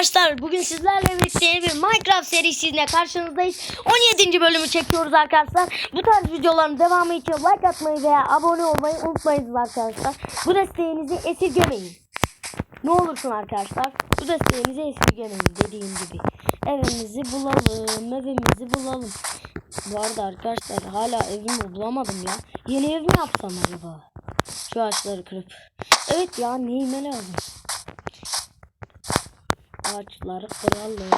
Arkadaşlar bugün sizlerle birlikte bir Minecraft serisiyle karşınızdayız. 17. bölümü çekiyoruz arkadaşlar. Bu tarz videoların devamı için like atmayı veya abone olmayı unutmayınız arkadaşlar. Bu desteğinizi esirgemeyin. Ne olursun arkadaşlar. Bu desteğinizi esirgemeyin dediğim gibi. Evimizi bulalım. Evimizi bulalım. Bu arada arkadaşlar hala evimi bulamadım ya. Yeni ev mi yapsam acaba? Şu ağaçları kırıp. Evet ya neyime lazım? Ağaçları kıralım.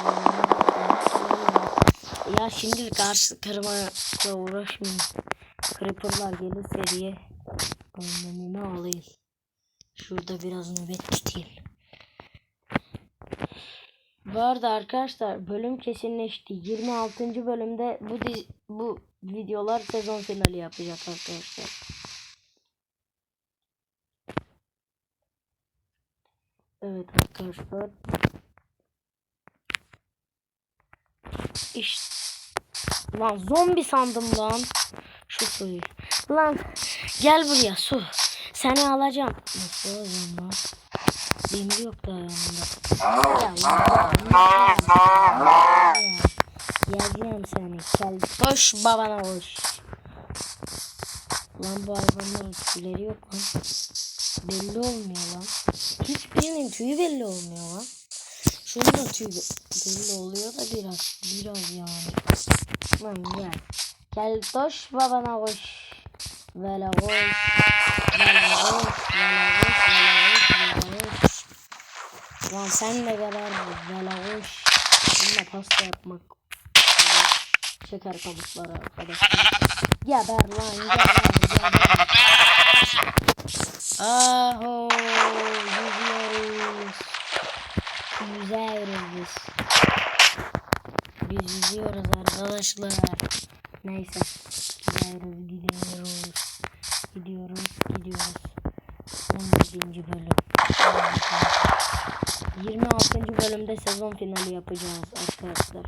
Ya şimdi karşı kırmakla uğraşmayın. Creeper'lar gelirse diye önlemimi alayım. Şurada biraz nöbet tutayım. Bu arada arkadaşlar bölüm kesinleşti. 26. bölümde bu diz- bu videolar sezon finali yapacak arkadaşlar. Evet arkadaşlar. İşte. Lan zombi sandım lan. Şu suyu. Lan gel buraya su. Seni alacağım. Nasıl alacağım lan? Demir yok da yanımda. Ya lan, Yiyeceğim seni. Gel koş babana koş. Lan bu hayvanların tüyleri yok lan. Belli olmuyor lan. Hiçbirinin tüyü belli olmuyor lan. Şunun da tüyü belli oluyor da biraz. Biraz yani. Lan gel. Gel koş babana koş. Vela koş. Vela koş. Vela koş. Vela koş. Vela koş. Lan sen de geber Vela koş. Bununla pasta yapmak. Şeker kabukları arkadaşlar. Geber lan geber geber. Aho Yüzüyoruz biz. Biz yüzüyoruz arkadaşlar. Neyse. Gidiyoruz gidiyoruz. Gidiyoruz gidiyoruz. 17. bölüm. 26. bölümde sezon finali yapacağız arkadaşlar.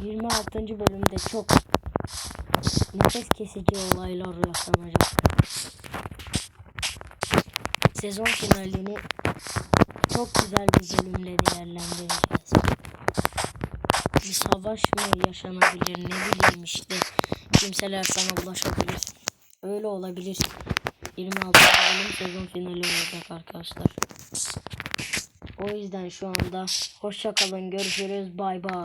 26. bölümde çok nefes kesici olaylar yaşanacak sezon finalini çok güzel bir bölümle değerlendireceğiz. Bir savaş mı yaşanabilir ne bileyim işte. Kimseler sana ulaşabilir. Öyle olabilir. 26 bölüm sezon finali olacak arkadaşlar. O yüzden şu anda hoşça kalın görüşürüz bay bay.